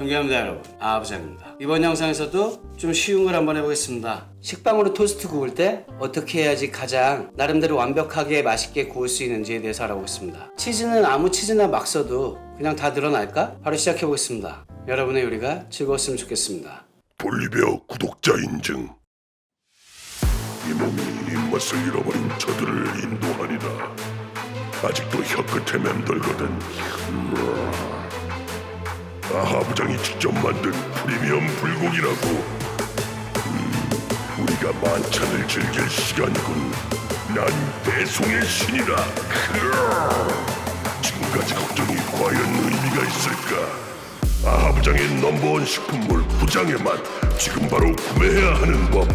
존경합니다 여러분. 아부장입니다. 이번 영상에서도 좀 쉬운 걸 한번 해보겠습니다. 식빵으로 토스트 구울 때 어떻게 해야지 가장 나름대로 완벽하게 맛있게 구울 수 있는지에 대해서 알아보겠습니다. 치즈는 아무 치즈나 막 써도 그냥 다 늘어날까? 바로 시작해보겠습니다. 여러분의 요리가 즐거웠으면 좋겠습니다. 볼리베어 구독자 인증. 이 몸이 입맛을 잃어버린 저들을 인도하리라. 아직도 혀끝에 맴돌거든. 음. 아하 부장이 직접 만든 프리미엄 불고기라고. 음, 우리가 만찬을 즐길 시간이군. 난 배송의 신이라. 지금까지 걱정이 과연 의미가 있을까? 아하 부장의 넘버원 식품물 부장의 맛 지금 바로 구매해야 하는 법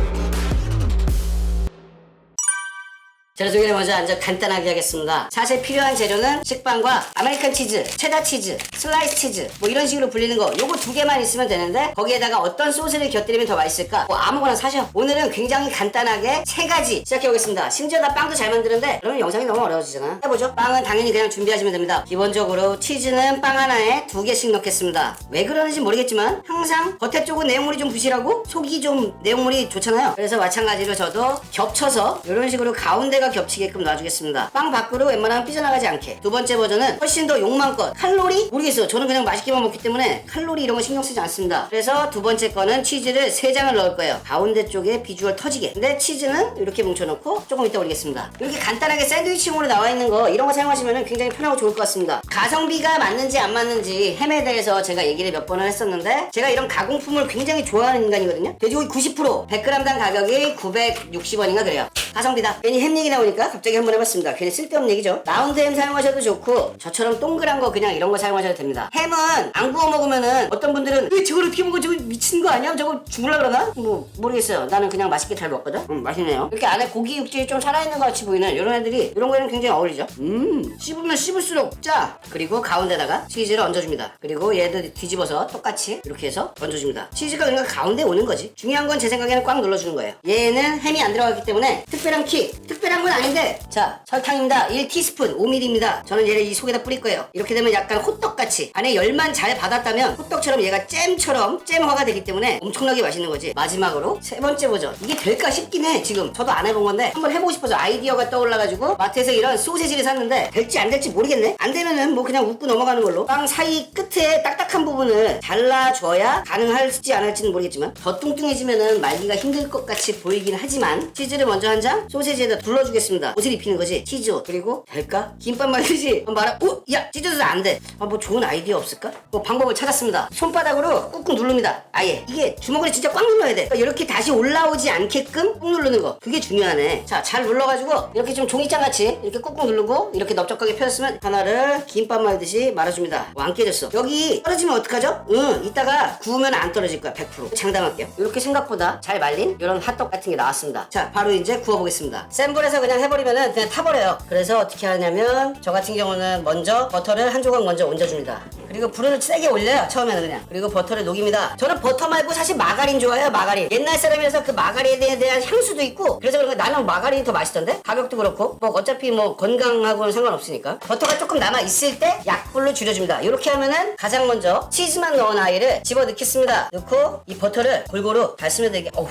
재료 소개를 먼저 아주 간단하게 하겠습니다. 사실 필요한 재료는 식빵과 아메리칸 치즈, 체다 치즈, 슬라이스 치즈 뭐 이런 식으로 불리는 거 요거 두 개만 있으면 되는데 거기에다가 어떤 소스를 곁들이면 더 맛있을까? 뭐 아무거나 사셔. 오늘은 굉장히 간단하게 세 가지 시작해 보겠습니다. 심지어 나 빵도 잘 만드는데 그러면 영상이 너무 어려워지잖아. 해보죠. 빵은 당연히 그냥 준비하시면 됩니다. 기본적으로 치즈는 빵 하나에 두 개씩 넣겠습니다. 왜 그러는지 모르겠지만 항상 겉에 쪽은 내용물이 좀 부실하고 속이 좀 내용물이 좋잖아요. 그래서 마찬가지로 저도 겹쳐서 이런 식으로 가운데가 겹치게끔 놔주겠습니다. 빵 밖으로 웬만하면 삐져나가지 않게. 두 번째 버전은 훨씬 더 욕망껏 칼로리 모르겠어요. 저는 그냥 맛있게만 먹기 때문에 칼로리 이런 거 신경 쓰지 않습니다. 그래서 두 번째 거는 치즈를 세 장을 넣을 거예요. 가운데 쪽에 비주얼 터지게. 근데 치즈는 이렇게 뭉쳐놓고 조금 이따 올리겠습니다. 이렇게 간단하게 샌드위치용으로 나와 있는 거 이런 거 사용하시면 굉장히 편하고 좋을 것 같습니다. 가성비가 맞는지 안 맞는지 햄에 대해서 제가 얘기를 몇 번을 했었는데 제가 이런 가공품을 굉장히 좋아하는 인간이거든요. 돼지고기 90% 100g당 가격이 960원인가 그래요. 가성비다. 괜히 햄 얘기 나오니까 갑자기 한번 해봤습니다. 괜히 쓸데없는 얘기죠. 라운드 햄 사용하셔도 좋고 저처럼 동그란 거 그냥 이런 거 사용하셔도 됩니다. 햄은 안 구워 먹으면은 어떤 분들은 왜 저걸 어떻게 먹어 저거 미친 거 아니야? 저거 죽을라 그러나? 뭐 모르겠어요. 나는 그냥 맛있게 잘 먹거든. 음 맛있네요. 이렇게 안에 고기 육질이 좀 살아있는 것 같이 보이는 이런 애들이 이런 거에는 굉장히 어울리죠. 음 씹으면 씹을수록 짜. 그리고 가운데다가 치즈를 얹어줍니다. 그리고 얘도 뒤집어서 똑같이 이렇게 해서 얹어줍니다. 치즈가 그러니까 가운데 오는 거지. 중요한 건 제 생각에는 꽉 눌러주는 거예요. 얘는 햄이 안 들어갔기 때문에 특별한 킥. 특별한 건 아닌데 자 설탕입니다. 1티스푼 5mm입니다. 저는 얘를 이 속에다 뿌릴 거예요. 이렇게 되면 약간 호떡같이 안에 열만 잘 받았다면 호떡처럼 얘가 잼처럼 잼화가 되기 때문에 엄청나게 맛있는 거지. 마지막으로 세 번째 버전. 이게 될까 싶긴 해 지금. 저도 안 해본 건데 한번 해보고 싶어서 아이디어가 떠올라가지고 마트에서 이런 소세지를 샀는데 될지 안 될지 모르겠네. 안 되면은 뭐 그냥 웃고 넘어가는 걸로. 빵 사이 끝에 딱딱한 부분을 잘라줘야 가능할지 안 할지는 모르겠지만 더 뚱뚱해지면은 말기가 힘들 것 같이 보이긴 하지만 치즈를 먼저 한 장 소세지에다 둘러주 겠습니다. 옷을 입히는 거지. 치즈 옷. 그리고 될까? 김밥 말듯이 말아. 오, 야, 찢어져서 안 돼. 아, 뭐 좋은 아이디어 없을까? 뭐 방법을 찾았습니다. 손바닥으로 꾹꾹 누릅니다. 아예. 이게 주먹으로 진짜 꽉 눌러야 돼. 그러니까 이렇게 다시 올라오지 않게끔 꾹 누르는 거. 그게 중요하네. 자, 잘 눌러가지고 이렇게 좀 종이장 같이 이렇게 꾹꾹 누르고 이렇게 넓적하게 펴졌으면 하나를 김밥 말듯이 말아줍니다. 어, 안 깨졌어. 여기 떨어지면 어떡하죠? 응, 이따가 구우면 안 떨어질 거야. 100%. 장담할게요. 이렇게 생각보다 잘 말린 이런 핫떡 같은 게 나왔습니다. 자, 바로 이제 구워보겠습니다. 센 불에서 그냥 해버리면은 그냥 타버려요. 그래서 어떻게 하냐면 저 같은 경우는 먼저 버터를 한 조각 먼저 얹어줍니다. 그리고 불을 세게 올려요. 처음에는 그냥. 그리고 버터를 녹입니다. 저는 버터 말고 사실 마가린 좋아해요. 마가린. 옛날 사람이라서 그 마가린에 대한 향수도 있고 그래서 그런가 나는 마가린이 더 맛있던데? 가격도 그렇고 뭐 어차피 뭐 건강하고는 상관없으니까 버터가 조금 남아 있을 때 약불로 줄여줍니다. 이렇게 하면은 가장 먼저 치즈만 넣은 아이를 집어 넣겠습니다. 넣고 이 버터를 골고루 잘 스며들게. 어우.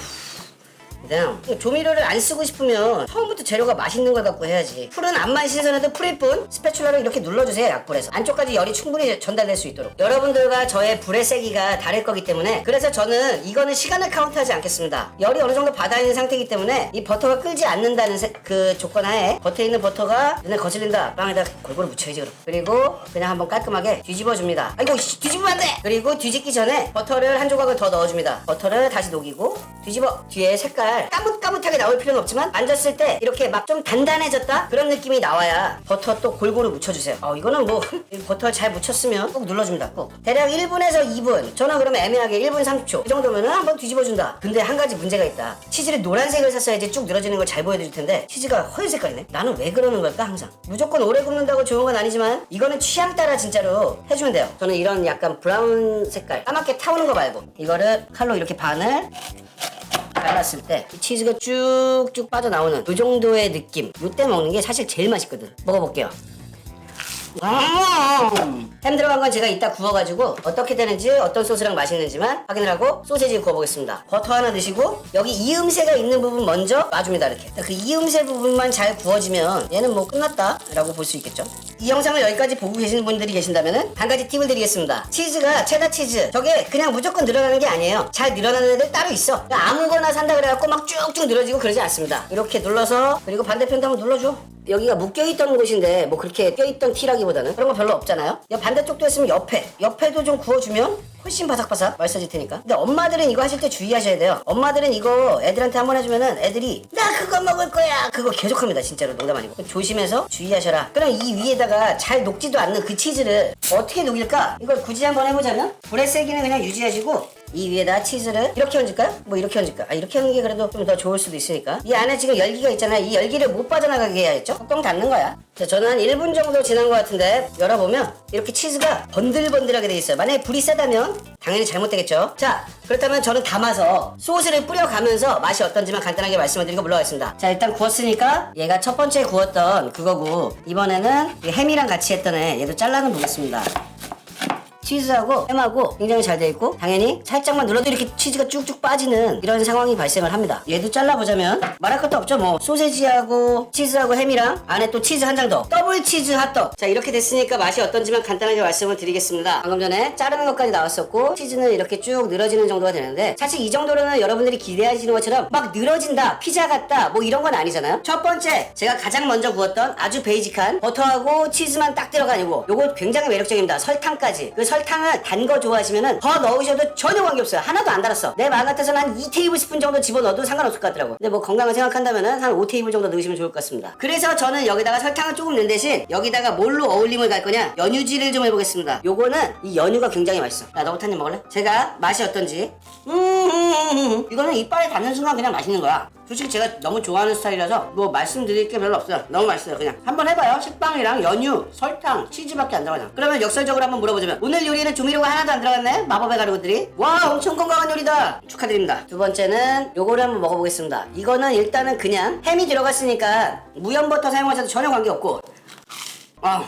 그냥 조미료를 안 쓰고 싶으면 처음부터 재료가 맛있는 걸 갖고 해야지. 풀은 암만 신선해도 풀일 뿐 스패츌러로 이렇게 눌러주세요 약불에서. 안쪽까지 열이 충분히 전달될 수 있도록. 여러분들과 저의 불의 세기가 다를 거기 때문에 그래서 저는 이거는 시간을 카운트하지 않겠습니다. 열이 어느 정도 받아 있는 상태이기 때문에 이 버터가 끓지 않는다는 세- 그 조건 하에 겉에 있는 버터가 눈에 거슬린다 빵에다 골고루 묻혀야지 그럼. 그리고 그냥 한번 깔끔하게 뒤집어 줍니다. 아이고 씨, 뒤집으면 안 돼! 그리고 뒤집기 전에 버터를 한 조각을 더 넣어줍니다. 버터를 다시 녹이고 뒤집어. 뒤에 색깔 까뭇까뭇하게 나올 필요는 없지만 만졌을 때 이렇게 막 좀 단단해졌다? 그런 느낌이 나와야 버터 또 골고루 묻혀주세요. 어 이거는 뭐 이 버터 잘 묻혔으면 꼭 눌러줍니다. 꼭. 대략 1분에서 2분. 저는 그러면 애매하게 1분 30초. 이 정도면은 한번 뒤집어준다. 근데 한 가지 문제가 있다. 치즈를 노란색을 샀어야지 쭉 늘어지는 걸 잘 보여드릴 텐데 치즈가 허연 색깔이네. 나는 왜 그러는 걸까 항상? 무조건 오래 굽는다고 좋은 건 아니지만 이거는 취향 따라 진짜로 해주면 돼요. 저는 이런 약간 브라운 색깔 까맣게 타오는 거 말고. 이거를 칼로 이렇게 반을 잘랐을 때이 치즈가 쭉쭉 빠져나오는 이 정도의 느낌 이때 먹는 게 사실 제일 맛있거든 먹어볼게요 음. 햄 들어간 건 제가 이따 구워가지고 어떻게 되는지 어떤 소스랑 맛있는지만 확인을 하고 소세지 구워보겠습니다. 버터 하나 넣으시고 여기 이음새가 있는 부분 먼저 놔줍니다 이렇게. 그 이음새 부분만 잘 구워지면 얘는 뭐 끝났다 라고 볼 수 있겠죠. 이 영상을 여기까지 보고 계시는 분들이 계신다면 한 가지 팁을 드리겠습니다. 치즈가 체다 치즈 저게 그냥 무조건 늘어나는 게 아니에요. 잘 늘어나는 애들 따로 있어. 그냥 아무거나 산다 그래갖고 막 쭉쭉 늘어지고 그러지 않습니다. 이렇게 눌러서 그리고 반대편도 한번 눌러줘. 여기가 묶여있던 곳인데 뭐 그렇게 껴있던 티라기보다는 그런 거 별로 없잖아요. 여 반대쪽도 했으면 옆에 옆에도 좀 구워주면 훨씬 바삭바삭 맛있어질 테니까. 근데 엄마들은 이거 하실 때 주의하셔야 돼요. 엄마들은 이거 애들한테 한번 해주면은 애들이 나 그거 먹을 거야 그거 계속합니다 진짜로 농담 아니고 조심해서 주의하셔라. 그럼 이 위에다가 잘 녹지도 않는 그 치즈를 어떻게 녹일까? 이걸 굳이 한번 해보자면 불의 세기는 그냥 유지하시고 이 위에다 치즈를 이렇게 얹을까요? 뭐 이렇게 얹을까? 아 이렇게 하는 게 그래도 좀 더 좋을 수도 있으니까. 이 안에 지금 열기가 있잖아요. 이 열기를 못 빠져나가게 해야겠죠? 뚜껑 닫는 거야. 자, 저는 한 1분 정도 지난 것 같은데 열어보면 이렇게 치즈가 번들번들하게 돼 있어요. 만약에 불이 세다면 당연히 잘못되겠죠? 자 그렇다면 저는 담아서 소스를 뿌려가면서 맛이 어떤지만 간단하게 말씀을 드리고 물러가겠습니다. 자 일단 구웠으니까 얘가 첫 번째 구웠던 그거고 이번에는 이 햄이랑 같이 했던 애 얘도 잘라는 보겠습니다 치즈하고 햄하고 굉장히 잘 돼 있고 당연히 살짝만 눌러도 이렇게 치즈가 쭉쭉 빠지는 이런 상황이 발생을 합니다. 얘도 잘라보자면 말할 것도 없죠. 뭐 소세지하고 치즈하고 햄이랑 안에 또 치즈 한 장 더. 더블 치즈 핫도그. 자 이렇게 됐으니까 맛이 어떤지만 간단하게 말씀을 드리겠습니다. 방금 전에 자르는 것까지 나왔었고 치즈는 이렇게 쭉 늘어지는 정도가 되는데 사실 이 정도로는 여러분들이 기대하시는 것처럼 막 늘어진다 피자 같다 뭐 이런 건 아니잖아요. 첫 번째 제가 가장 먼저 구웠던 아주 베이직한 버터하고 치즈만 딱 들어가지고 요거 굉장히 매력적입니다. 설탕까지 그 설탕을 단 거 좋아하시면은 더 넣으셔도 전혀 관계없어요. 하나도 안 달았어. 내 마음 같아서는 한 2테이블 스푼 정도 집어넣어도 상관없을 것 같더라고. 근데 뭐 건강을 생각한다면은 한 5테이블 정도 넣으시면 좋을 것 같습니다. 그래서 저는 여기다가 설탕을 조금 넣은 대신 여기다가 뭘로 어울림을 갈 거냐? 연유질을 좀 해보겠습니다. 요거는 이 연유가 굉장히 맛있어. 야, 너부터 한입 먹을래? 제가 맛이 어떤지. 음, 이거는 이빨에 닿는 순간 그냥 맛있는 거야. 솔직히 제가 너무 좋아하는 스타일이라서 뭐 말씀드릴 게 별로 없어요. 너무 맛있어요. 그냥 한번 해봐요. 식빵이랑 연유, 설탕, 치즈밖에 안 들어가잖아. 그러면 역설적으로 한번 물어보자면 오늘 요리에는 조미료가 하나도 안 들어갔네? 마법의 가루들이. 와 엄청 건강한 요리다. 축하드립니다. 두 번째는 요거를 한번 먹어보겠습니다. 이거는 일단은 그냥 햄이 들어갔으니까 무염버터 사용하셔도 전혀 관계없고 아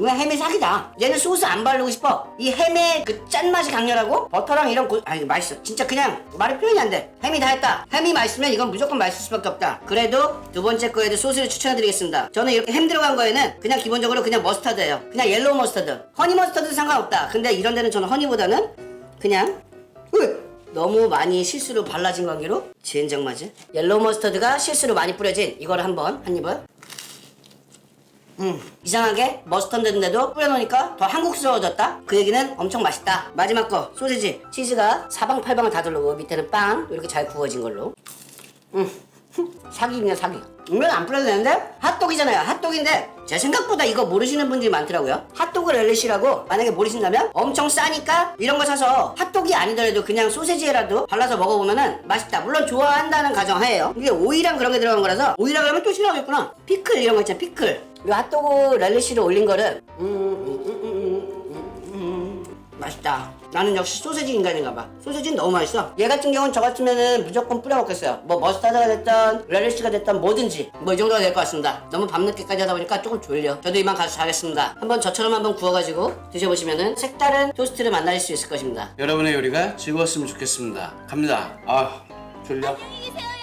그냥 햄이 사기다. 얘는 소스 안 바르고 싶어. 이 햄의 그 짠맛이 강렬하고 버터랑 이런 고... 아 이거 맛있어. 진짜 그냥 말이 표현이 안 돼. 햄이 다 했다. 햄이 맛있으면 이건 무조건 맛있을 수밖에 없다. 그래도 두 번째 거에도 소스를 추천해드리겠습니다. 저는 이렇게 햄 들어간 거에는 그냥 기본적으로 그냥 머스타드예요. 그냥 옐로우 머스타드. 허니 머스타드 상관없다. 근데 이런 데는 저는 허니보다는 그냥 으! 너무 많이 실수로 발라진 관계로 젠장 맞지? 옐로우 머스타드가 실수로 많이 뿌려진 이거를 한번 한 입을 음, 이상하게 머스턴드인데도 뿌려놓으니까 더 한국스러워졌다? 그 얘기는 엄청 맛있다. 마지막 거, 소세지. 치즈가 사방팔방을 다 둘러고 밑에는 빵, 이렇게 잘 구워진 걸로. 음, 사기입니다, 사기. 이면 안 뿌려도 되는데? 핫도그잖아요, 핫도그인데 제 생각보다 이거 모르시는 분들이 많더라고요. 핫도그 렐리시라고 만약에 모르신다면 엄청 싸니까 이런 거 사서 핫도그이 아니더라도 그냥 소세지에라도 발라서 먹어보면은 맛있다. 물론 좋아한다는 가정하에요. 이게 오이랑 그런 게 들어간 거라서 오이라 그러면 또 싫어하겠구나. 피클 이런 거 있잖아, 피클. 이 핫도그 렐리시를 올린 거를 음. 맛있다. 나는 역시 소세지 인간인가 봐. 소세지는 너무 맛있어. 얘 같은 경우는 저 같으면은 무조건 뿌려 먹겠어요. 뭐 머스타드가 됐던 렐리시가 됐던 뭐든지 뭐 이 정도가 될 것 같습니다. 너무 밤늦게까지 하다 보니까 조금 졸려. 저도 이만 가서 자겠습니다. 한번 저처럼 한번 구워가지고 드셔보시면은 색다른 토스트를 만날 수 있을 것입니다. 여러분의 요리가 즐거웠으면 좋겠습니다. 갑니다. 아 졸려. 안녕히 계세요